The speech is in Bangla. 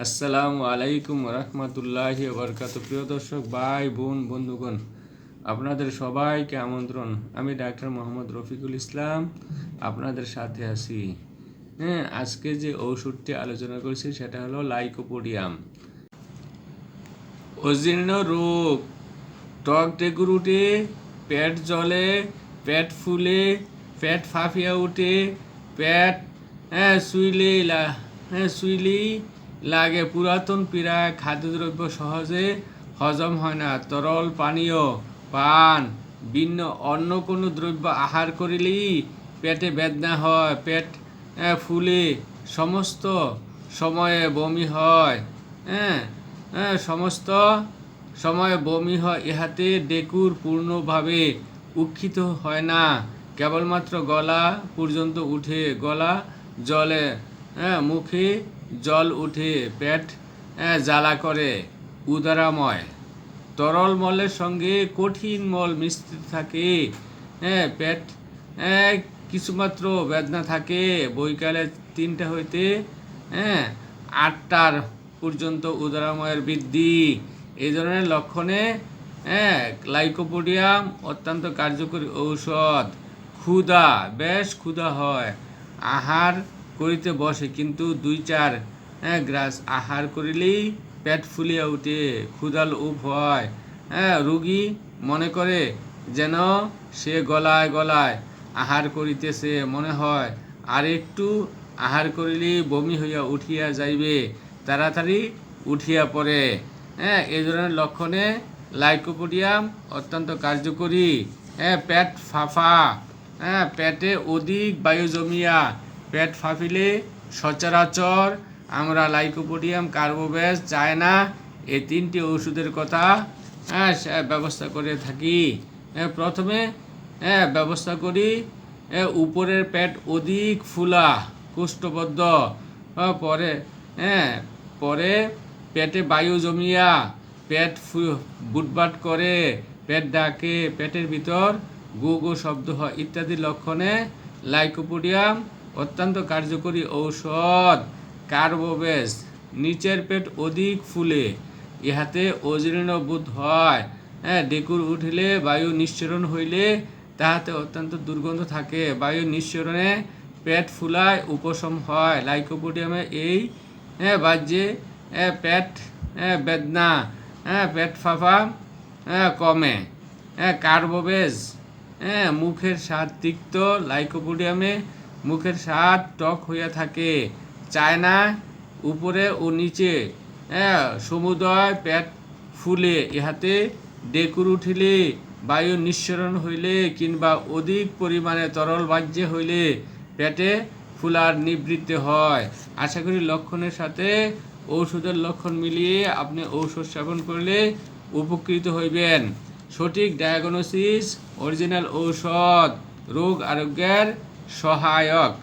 আসসালামু আলাইকুম রহমতুল্লাহি বরকাত প্রিয় দর্শক, ভাই, বোন, বন্ধুগণ, আপনাদের সবাইকে আমন্ত্রণ। আমি ডাক্তার মোহাম্মদ রফিকুল ইসলাম, আপনাদের সাথে আছি। হ্যাঁ আজকে যে ঔষধটি আলোচনা করছি সেটা হলো লাইকোপোডিয়াম। অজীর্ণ রোগ, টক উঠে পেট জলে পেট ফুলে, পেট ফাঁপিয়া উঠে, পেট হ্যাঁ সুইলে লা- হ্যাঁ সুইলেই লাগে পুরাতন পীড়া, খাদ্যদ্রব্য সহজে হজম হয় না। তরল পানীয়, পান, ভিন্ন অন্য কোনো দ্রব্য আহার করিলেই পেটে বেদনা হয়, পেট ফুলে সমস্ত সময়ে বমি হয় হ্যাঁ হ্যাঁ সমস্ত সময়ে বমি হয়, ইহাতে ডেকুর পূর্ণভাবে উক্ষিত হয় না। কেবলমাত্র গলা পর্যন্ত উঠে, গলা জলে হ্যাঁ মুখে জল উঠে পেট জ্বালা করে। উদারাময়। তরল মলের সঙ্গে কঠিন মল মিশ্রিত থাকে। হ্যাঁ পেট কিছুমাত্র বেদনা থাকে। বৈকালে তিনটা হইতে হ্যাঁ আটটার পর্যন্ত উদারাময়ের বৃদ্ধি। এই ধরনের লক্ষণে হ্যাঁ লাইকোপোডিয়াম অত্যন্ত কার্যকরী ঔষধ। ক্ষুধা, বেশ ক্ষুধা হয়। আহার করিতে বসে, কিন্তু দুই চার হ্যাঁ গ্রাস আহার করিলেই পেট ফুলিয়া উঠে ক্ষুদাল উপ হয়। হ্যাঁ রুগী মনে করে যেন সে গলায় গলায় আহার করিতেছে, মনে হয় আর একটু আহার করিলেই বমি হইয়া উঠিয়া যাইবে, তাড়াতাড়ি উঠিয়া পড়ে। হ্যাঁ এই ধরনের লক্ষণে লাইকোপোডিয়াম অত্যন্ত কার্যকরী। হ্যাঁ পেট ফাফা হ্যাঁ পেটে অধিক বায়ু জমিয়া পেট ফাঁপিলে, সচরাচর আমরা লাইকোপোডিয়াম কার্বোভ্যাস চায় না এই তিনটি ওষুধের কথা হ্যাঁ ব্যবস্থা করে থাকি। প্রথমে হ্যাঁ ব্যবস্থা করি উপরের পেট অধিক ফুলা, কোষ্ঠবদ্ধ পরে হ্যাঁ পরে পেটে বায়ু জমিয়া, পেট বুটবাট করে, পেট ডাকে, পেটের ভিতর গু গু শব্দ হয়, ইত্যাদি লক্ষণে লাইকোপোডিয়াম অত্যন্ত কার্যকরী ঔষধ কার্বোবেস। নিচের পেট অধিক ফুলে, ইহাতে অজীর্ণ বোধ হয়। হ্যাঁ ডেকুর উঠিলে বায়ু নিঃসরণ হইলে তাহাতে অত্যন্ত দুর্গন্ধ থাকে। বায়ু নিঃসরণে পেট ফুলায়, উপশম হয়। লাইকোপোডিয়ামে এই হ্যাঁ বাজ্যে হ্যাঁ পেট হ্যাঁ বেদনা হ্যাঁ পেট ফাঁপা হ্যাঁ কমে। হ্যাঁ কার্বোবেজ হ্যাঁ মুখের স্বাদ তিক্ত। লাইকোপোডিয়ামে মুখের স্বাদ টক হইয়া থাকে। চায়না উপরে ও নিচে। হ্যাঁ সমুদয় পেট ফুলে, ইহাতে ডেকুর উঠিলে বায়ু নিঃসরণ হইলে কিংবা অধিক পরিমাণে তরল বাহ্য হইলে পেটে ফুলার নিবৃত্তি হয়। আশা করি লক্ষণের সাথে ঔষধের লক্ষণ মিলিয়ে আপনি ঔষধ সেবন করলে উপকৃত হইবেন। সঠিক ডায়াগনোসিস অরিজিনাল ঔষধ, রোগ আরোগ্যের সহায়ক